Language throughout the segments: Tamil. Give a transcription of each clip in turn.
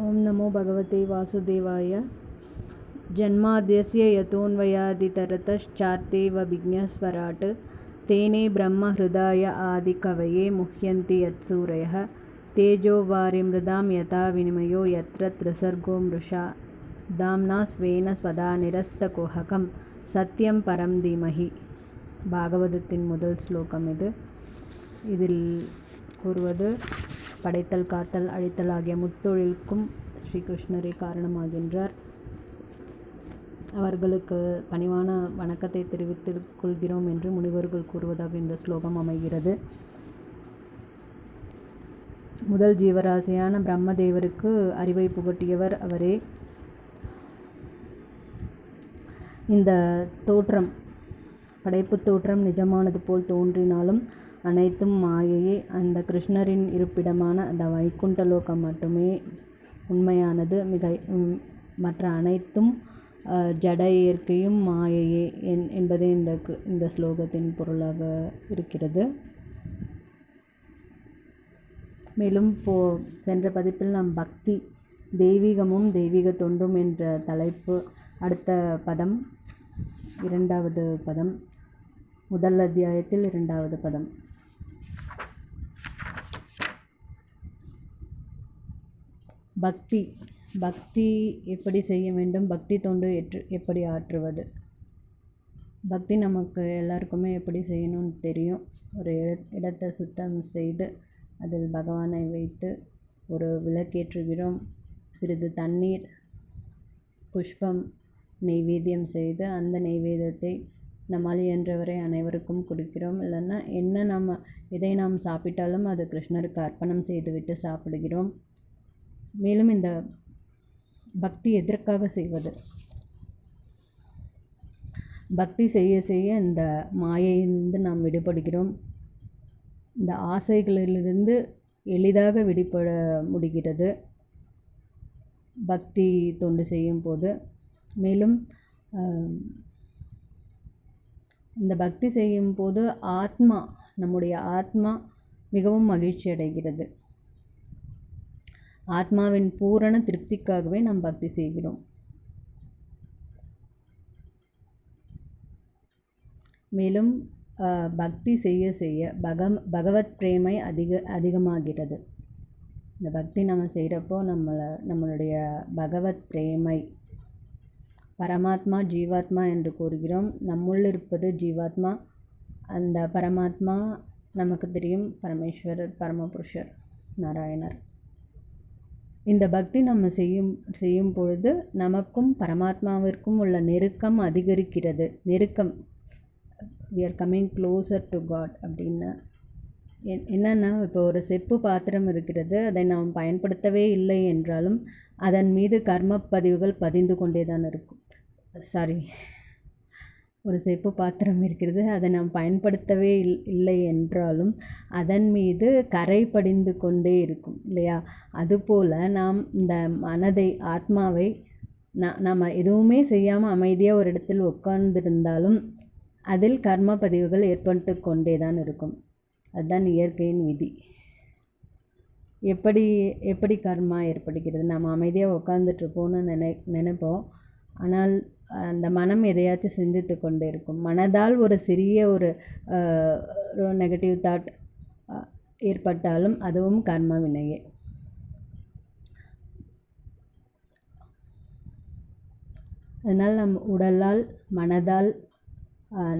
ॐ नमो भगवते वासुदेवाय जन्माद्यस्य यतोऽन्वयादितरतश्चार्थेष्वभिघ्नस्वराट् तेने ब्रह्महृदाय आदिकवये मुह्यन्ति यत्सूरयः तेजोवारिमृदां यथा विनिमयो यत्र त्रिसर्गो मृषा दाम्ना स्वेन स्वदा निरस्तकुहकं சத்தியம் பரம் தீமஹி பாகவதத்தின் முதல் ஸ்லோகம் இது இதில் கூறுவது படைத்தல் காத்தல் அழித்தல் ஆகிய முத்தொழிலுக்கும் ஸ்ரீகிருஷ்ணரே காரணமாகின்றார். அவர்களுக்கு பணிவான வணக்கத்தை தெரிவித்துக் கொள்கிறோம் என்று முனிவர்கள் கூறுவதாக இந்த ஸ்லோகம் அமைகிறது. முதல் ஜீவராசியான பிரம்மதேவருக்கு அறிவை புகட்டியவர் அவரே. இந்த தோற்றம் படைப்புத் தோற்றம் நிஜமானது போல் தோன்றினாலும் அனைத்தும் மாயையே. அந்த கிருஷ்ணரின் இருப்பிடமான அந்த வைகுண்ட லோகம் மட்டுமே உண்மையானது. மிக மற்ற அனைத்தும் ஜட இயற்கையும் மாயையே என் என்பதே இந்த இந்த ஸ்லோகத்தின் பொருளாக இருக்கிறது. மேலும் போ சென்ற பதிப்பில் நாம் பக்தி தெய்வீகமும் தெய்வீக தொண்டும் என்ற தலைப்பு அடுத்த பதம் இரண்டாவது பதம் முதல் அத்தியாயத்தில் இரண்டாவது பதம். பக்தி. பக்தி எப்படி செய்ய வேண்டும்? பக்தி தொண்டு எற்று எப்படி ஆற்றுவது? பக்தி நமக்கு எல்லாருக்குமே எப்படி செய்யணும்னு தெரியும். ஒரு இடத்தை சுத்தம் செய்து அதில் பகவானை வைத்து ஒரு விளக்கேற்றுகிறோம். சிறிது தண்ணீர் புஷ்பம் நெய்வேத்தியம் செய்து அந்த நெய்வேத்தியத்தை நம்மால் இயன்றவரை அனைவருக்கும் கொடுக்கிறோம். இல்லைன்னா என்ன நம்ம எதை நாம் சாப்பிட்டாலும் அது கிருஷ்ணருக்கு அர்ப்பணம் செய்துவிட்டு சாப்பிடுகிறோம். மேலும் இந்த பக்தி எதற்காக செய்வது? பக்தி செய்ய செய்ய இந்த மாயையிலிருந்து நாம் விடுபடுகிறோம். இந்த ஆசைகளிலிருந்து எளிதாக விடுபட முடிகிறது. பக்தி தொண்டு செய்யும் போது. மேலும் இந்த பக்தி செய்யும் போது ஆத்மா நம்முடைய ஆத்மா மிகவும் மகிழ்ச்சி அடைகிறது ஆத்மாவின் பூரண திருப்திக்காகவே நாம் பக்தி செய்கிறோம். மேலும் பக்தி செய்ய செய்ய பகம் பகவத் பிரேமை அதிக அதிகமாகிறது. இந்த பக்தி நம்ம செய்கிறப்போ நம்மளை நம்மளுடைய பகவத் பிரேமை பரமாத்மா ஜீவாத்மா என்று கூறுகிறோம். நம்முள் இருப்பது ஜீவாத்மா. அந்த பரமாத்மா நமக்கு தெரியும் பரமேஸ்வரர் பரமபுருஷர் நாராயணர். இந்த பக்தி நம்ம செய்யும் செய்யும் பொழுது நமக்கும் பரமாத்மாவிற்கும் உள்ள நெருக்கம் அதிகரிக்கிறது. நெருக்கம். We are coming closer to God அப்படின்னு. என்னென்னா இப்போ ஒரு செப்பு பாத்திரம் இருக்கிறது. அதை நாம் பயன்படுத்தவே இல்லை என்றாலும் அதன் மீது கர்ம பதிவுகள் பதிந்து கொண்டே தான் இருக்கும். சாரி ஒரு செப்பு பாத்திரம் இருக்கிறது. அதை நாம் பயன்படுத்தவே இல் இல்லை என்றாலும் அதன் மீது கரை படிந்து கொண்டே இருக்கும் இல்லையா? அதுபோல் நாம் இந்த மனதை ஆத்மாவை நாம் எதுவுமே செய்யாமல் அமைதியாக ஒரு இடத்தில் உட்கார்ந்திருந்தாலும் அதில் கர்ம பதிவுகள் ஏற்பட்டு கொண்டே தான் இருக்கும். அதுதான் இயற்கையின் விதி. எப்படி எப்படி கர்மா ஏற்படுகிறது? நம்ம அமைதியாக உட்காந்துட்ருப்போம்னு நினை நினைப்போம். ஆனால் அந்த மனம் எதையாச்சும் சிந்தித்து கொண்டு இருக்கும். மனதால் ஒரு சிறிய ஒரு நெகட்டிவ் தாட் ஏற்பட்டாலும் அதுவும் கர்ம வினையே. அதனால் நம் உடலால் மனதால்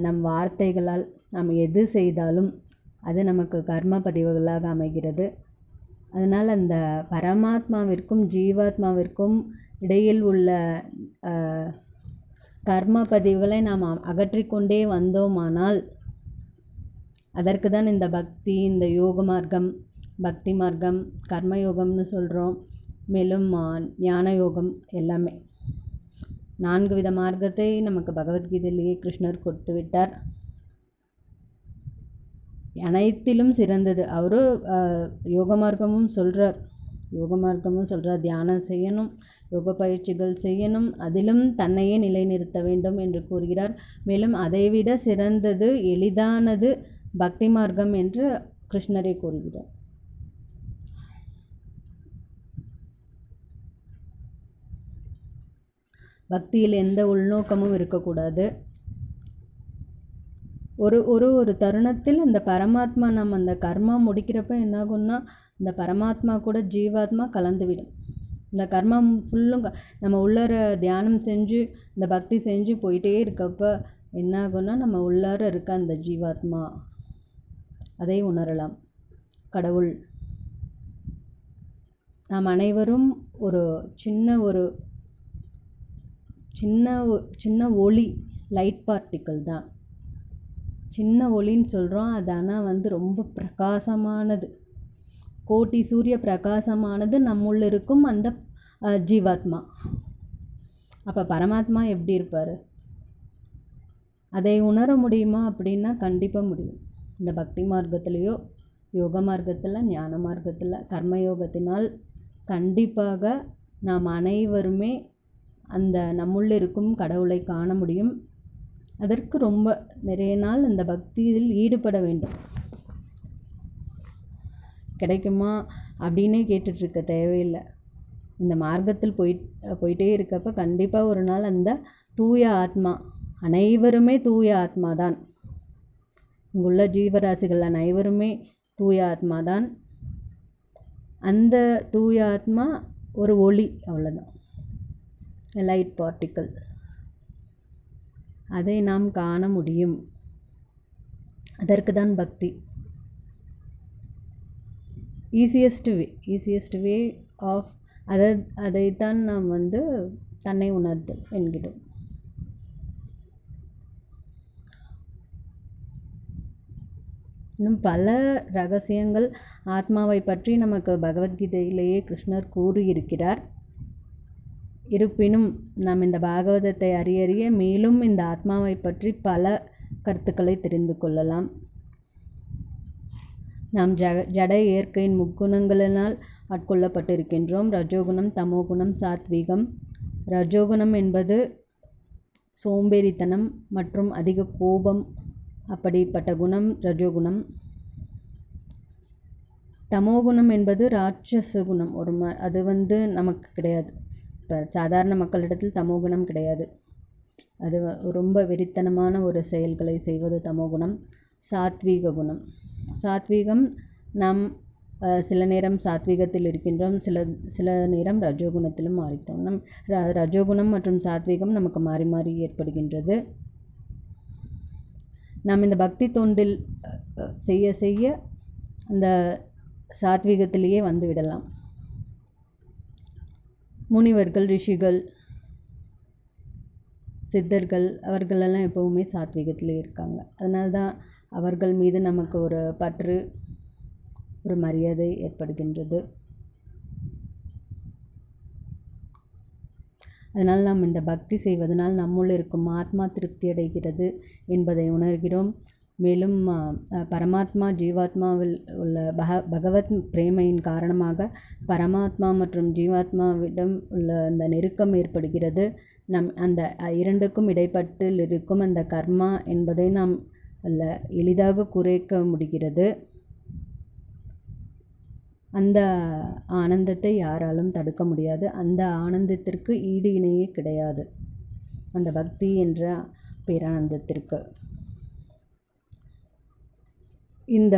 நம் வார்த்தைகளால் நாம் எது செய்தாலும் அது நமக்கு கர்ம பதிவுகளாக அமைகிறது. அதனால் அந்த பரமாத்மாவிற்கும் ஜீவாத்மாவிற்கும் இடையில் உள்ள கர்ம பதிவுகளை நாம் அகற்றிக்கொண்டே வந்தோமானால் அதற்கு தான் இந்த பக்தி இந்த யோக மார்க்கம் பக்தி மார்க்கம் கர்மயோகம்னு சொல்கிறோம் மேலும் ஞான யோகம் எல்லாமே. நான்கு வித மார்க்கத்தை நமக்கு பகவத்கீதையிலேயே கிருஷ்ணர் கொடுத்து விட்டார். அனைத்திலும் சிறந்தது. அவரு யோக மார்க்கமும் சொல்கிறார் யோக மார்க்கமும் சொல்கிறா தியானம் செய்யணும் யோக பயிற்சிகள் செய்யணும் அதிலும் தன்னையே நிலைநிறுத்த வேண்டும் என்று கூறுகிறார். மேலும் அதைவிட சிறந்தது எளிதானது பக்தி மார்க்கம் என்று கிருஷ்ணரை கூறுகிறார். பக்தியில் எந்த உள்நோக்கமும் இருக்கக்கூடாது. ஒரு ஒரு ஒரு தருணத்தில் அந்த பரமாத்மா நம்ம அந்த கர்மா முடிக்கிறப்ப என்னாகும்னா இந்த பரமாத்மா கூட ஜீவாத்மா கலந்துவிடும். இந்த கர்மா ஃபுல்லும் க நம்ம உள்ளார தியானம் செஞ்சு இந்த பக்தி செஞ்சு போயிட்டே இருக்கப்ப என்னாகும்னா நம்ம உள்ளார இருக்க அந்த ஜீவாத்மா. அதை உணரலாம். கடவுள். நாம் அனைவரும் ஒரு சின்ன ஒரு சின்ன சின்ன ஒளி லைட் பார்ட்டிக்கிள் தான். சின்ன ஒளின்னு சொல்கிறோம் அது ஆனால் வந்து ரொம்ப பிரகாசமானது. கோட்டி சூரிய பிரகாசமானது நம்முள்ள இருக்கும் அந்த ஜீவாத்மா. அப்போ பரமாத்மா எப்படி இருப்பார்? அதை உணர முடியுமா அப்படின்னா கண்டிப்பாக முடியும். இந்த பக்தி மார்க்கத்துலேயோ யோக மார்க்கத்தில் ஞான மார்க்கத்தில் கர்மயோகத்தினால் கண்டிப்பாக நாம் அனைவருமே அந்த நம்முள்ள இருக்கும் கடவுளை காண முடியும். அதற்கு ரொம்ப நிறைய நாள் அந்த பக்தியில் ஈடுபட வேண்டும். கிடைக்குமா அப்படின்னே கேட்டுட்ருக்க தேவையில்லை. இந்த மார்க்கத்தில் போய் போயிட்டே இருக்கப்ப கண்டிப்பாக ஒரு நாள் அந்த தூய ஆத்மா அனைவருமே தூய ஆத்மா தான். இங்குள்ள ஜீவராசிகள் அனைவருமே தூய ஆத்மா தான். அந்த தூய ஆத்மா ஒரு ஒளி அவ்வளோதான் லைட் பார்ட்டிக்கல் அதை நாம் காண முடியும். அதற்கு தான் பக்தி. Easiest way easiest way of அதை அதைத்தான் நாம் வந்து தன்னை உணர்தல் என்கிறோம். இன்னும் பல ரகசியங்கள் ஆத்மாவை பற்றி நமக்கு பகவத்கீதையிலேயே கிருஷ்ணர் கூறியிருக்கிறார். இருப்பினும் நாம் இந்த பாகவதத்தை அறிய அறிய மேலும் இந்த ஆத்மாவை பற்றி பல கருத்துக்களை தெரிந்து கொள்ளலாம். நாம் ஜக ஜட இயற்கையின் முக்குணங்களினால் ஆட்கொள்ளப்பட்டிருக்கின்றோம். ரஜோகுணம் தமோகுணம் சாத்வீகம். ரஜோகுணம் என்பது சோம்பேறித்தனம் மற்றும் அதிக கோபம் அப்படிப்பட்ட குணம் ரஜோகுணம். தமோகுணம் என்பது ராட்சச குணம் ஒரு ம அது வந்து நமக்கு கிடையாது. இப்போ சாதாரண மக்களிடத்தில் தமோகுணம் கிடையாது. அது ரொம்ப வெறித்தனமான ஒரு செயல்களை செய்வது தமோகுணம் சாத்வீக குணம். சாத்வீகம் நாம் சில நேரம் சாத்வீகத்தில் இருக்கின்றோம் சில சில நேரம் ரஜோகுணத்திலும் மாறிட்டோம் நம் ர- ரஜோகுணம் மற்றும் சாத்வீகம் நமக்கு மாறி மாறி ஏற்படுகின்றது. நாம் இந்த பக்தி தொண்டில் செய்ய செய்ய அந்த சாத்வீகத்திலேயே வந்து விடலாம். முனிவர்கள் ரிஷிகள் சித்தர்கள் அவர்களெல்லாம் எப்போவுமே சாத்வீகத்திலே இருக்காங்க. அதனால தான் அவர்கள் மீது நமக்கு ஒரு பற்று ஒரு மரியாதை ஏற்படுகின்றது. அதனால் நாம் இந்த பக்தி செய்வதனால் நம்முள் இருக்கும் ஆத்மா திருப்தி அடைகிறது என்பதை உணர்கிறோம். மேலும் பரமாத்மா ஜீவாத்மாவில் உள்ள பக பகவத் பிரேமையின் காரணமாக பரமாத்மா மற்றும் ஜீவாத்மாவிடம் உள்ள அந்த நெருக்கம் ஏற்படுகிறது. நம் அந்த இரண்டுக்கும் இடைப்பட்டில் இருக்கும் அந்த கர்மா என்பதை நாம் அல்ல எளிதாக குறைக்க முடிகிறது. அந்த ஆனந்தத்தை யாராலும் தடுக்க முடியாது. அந்த ஆனந்தத்திற்கு ஈடு இணையே கிடையாது. அந்த பக்தி என்ற பேரானந்தத்திற்கு. இந்த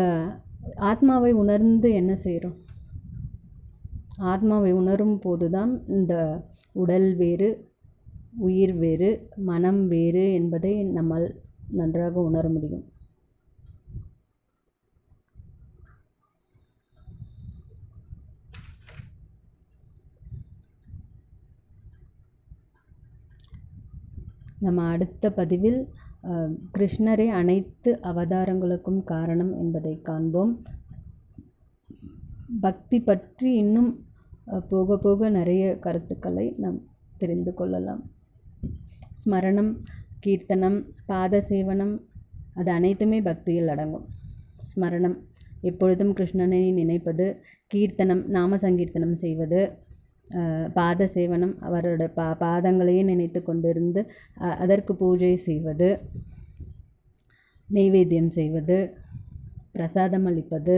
ஆத்மாவை உணர்ந்து என்ன செய்கிறோம் ஆத்மாவை உணரும் போதுதான் இந்த உடல் வேறு உயிர் வேறு மனம் வேறு என்பதை நம்மால் நன்றாக உணர முடியும். நம்ம அடுத்த பதிவில் கிருஷ்ணரே அனைத்து அவதாரங்களுக்கும் காரணம் என்பதை காண்போம். பக்தி பற்றி இன்னும் போக போக நிறைய கருத்துக்களை நாம் தெரிந்து கொள்ளலாம். ஸ்மரணம் கீர்த்தனம் பாத சேவனம் அது அனைத்துமே பக்தியில் அடங்கும். ஸ்மரணம் எப்பொழுதும் கிருஷ்ணனை நினைப்பது கீர்த்தனம் நாம சங்கீர்த்தனம் செய்வது பாத சேவனம் அவரோட பா பாதங்களையே நினைத்து கொண்டிருந்து அதற்கு பூஜை செய்வது நெய்வேத்தியம் செய்வது பிரசாதம் அளிப்பது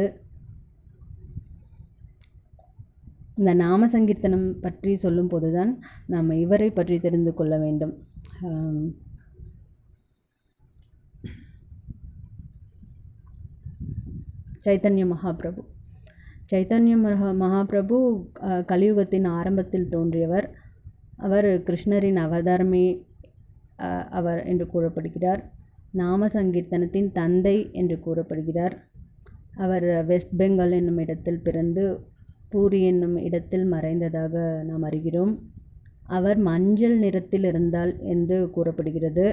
இந்த நாம சங்கீர்த்தனம் பற்றி சொல்லும்போது தான் நாம் இவரை பற்றி தெரிந்து கொள்ள வேண்டும். ஆம், சைத்தன்ய மகாபிரபு. சைத்தன்ய மகாபிரபு கலியுகத்தின் ஆரம்பத்தில் தோன்றியவர். அவர் கிருஷ்ணரின் அவதாரமே அவர் என்று கூறப்படுகிறார். நாம சங்கீர்த்தனத்தின் தந்தை என்று கூறப்படுகிறார். அவர் வெஸ்ட் பெங்கால் என்னும் இடத்தில் பிறந்து பூரி என்னும் இடத்தில் மறைந்ததாக நாம் அறிகிறோம். அவர் மஞ்சள் நிறத்தில் இருந்தால் என்று கூறப்படுகிறது.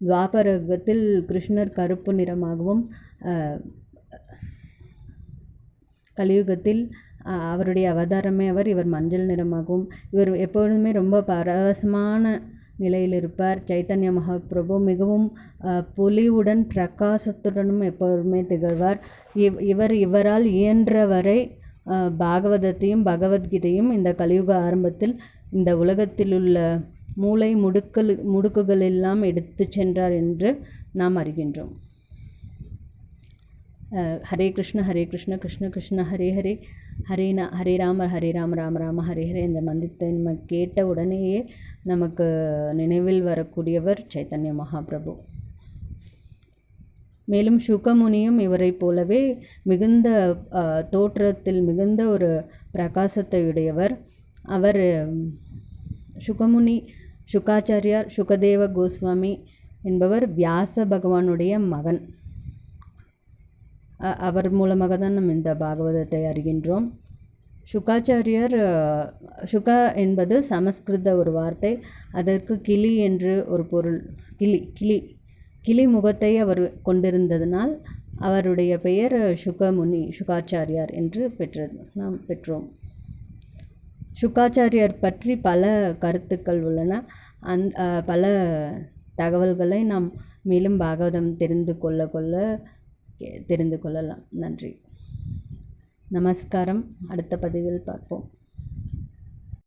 துவாபரகத்தில் கிருஷ்ணர் கருப்பு நிறமாகவும் கலியுகத்தில் அவருடைய அவதாரமே அவர் இவர் மஞ்சள் நிறமாகவும் இவர் எப்பொழுதுமே ரொம்ப பரவசமான நிலையில் இருப்பார். சைத்தன்ய மகாபிரபு மிகவும் பொலிவுடன் பிரகாசத்துடனும் எப்பொழுதுமே திகழ்வார். இவ் இவர் இவரால் இயன்றவரை பாகவதத்தையும் பகவத்கீதையும் இந்த கலியுக ஆரம்பத்தில் இந்த உலகத்தில் உள்ள மூளை முடுக்கல் முடுக்குகள் எல்லாம் எடுத்து சென்றார் என்று நாம் அறிகின்றோம். ஹரே கிருஷ்ண ஹரே கிருஷ்ண கிருஷ்ண கிருஷ்ண ஹரே ஹரே. ஹரே நா ஹரே ராம ஹரே ராம ராம ராம ஹரே ஹரே. என்ற மந்திரத்தை நம்ம கேட்ட உடனேயே நமக்கு நினைவில் வரக்கூடியவர் சைத்தன்ய மகாபிரபு. மேலும் சுகமுனியும் இவரைப் போலவே மிகுந்த தோற்றத்தில் மிகுந்த ஒரு பிரகாசத்தை உடையவர். அவர் சுகமுனி சுகாச்சாரியார் சுகதேவ கோஸ்வாமி என்பவர் வியாச பகவானுடைய மகன். அவர் மூலமாக தான் நம்ம இந்த பாகவதத்தை அறிகின்றோம். சுக்காச்சாரியர் சுகா என்பது சமஸ்கிருத ஒரு வார்த்தை. அதற்கு கிளி என்று ஒரு பொருள் கிளி கிளி கிளி முகத்தை அவர் கொண்டிருந்ததனால் அவருடைய பெயர் சுகமுனி சுகாச்சாரியார் என்று பெற்றது நாம் பெற்றோம். சுகாச்சாரியார் பற்றி பல கருத்துக்கள் உள்ளன. அந் பல தகவல்களை நாம் மேலும் பாகவதம் தெரிந்து கொள்ள கொள்ள தெரிந்து கொள்ளலாம். நன்றி. நமஸ்காரம். அடுத்த பதிவில் பார்ப்போம்.